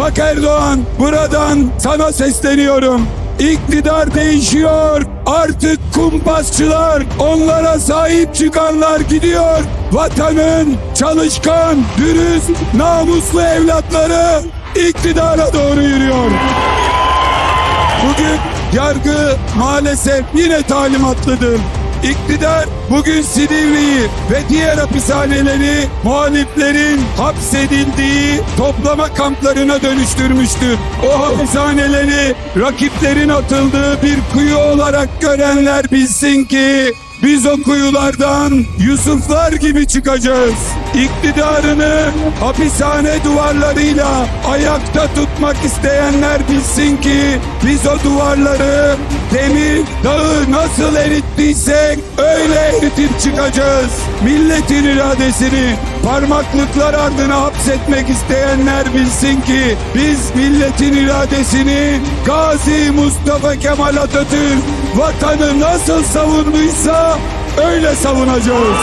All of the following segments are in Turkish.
Bak Erdoğan buradan sana sesleniyorum. İktidar değişiyor. Artık kumpasçılar, onlara sahip çıkanlar gidiyor. Vatanın çalışkan, dürüst, namuslu evlatları iktidara doğru yürüyor. Bugün yargı maalesef yine talimatlıdır. İktidar bugün Silivri'yi ve diğer hapishaneleri muhaliflerin hapsedildiği toplama kamplarına dönüştürmüştür. O hapishaneleri rakiplerin atıldığı bir kuyu olarak görenler bilsin ki biz o kuyulardan Yusuflar gibi çıkacağız. İktidarını hapishane duvarlarıyla ayakta tutmak isteyenler bilsin ki biz o duvarları demir dağı nasıl erittiysek öyle eritip çıkacağız. Milletin iradesini parmaklıklar ardına hapsetmek isteyenler bilsin ki biz milletin iradesini Gazi Mustafa Kemal Atatürk vatanı nasıl savunduysa öyle savunacağız.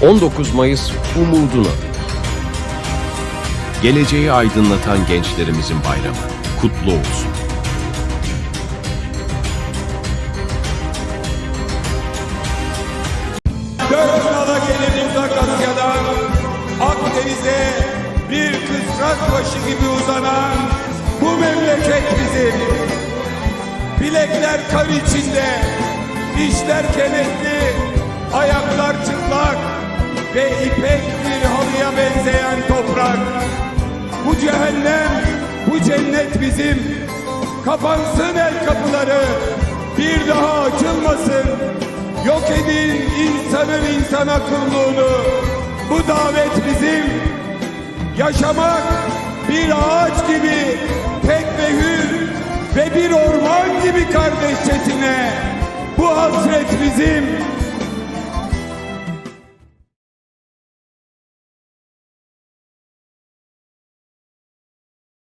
– 19 Mayıs umuduna. Geleceği aydınlatan gençlerimizin bayramı kutlu olsun. Dört nala gelin uzak Asya'dan Akdeniz'e bir kısrak başı gibi uzanan bu memleket bizim. Bilekler kar içinde, dişler kenetli, ayaklar çıplak ve ipek bir halıya benzeyen toprak. Bu cehennem, bu cennet bizim. Kapansın el kapıları, bir daha açılmasın. Yok edin insanın insana kulluğunu. Bu davet bizim. Yaşamak bir ağaç gibi tek ve hür ve bir orman gibi kardeşçesine. Bu hasret bizim.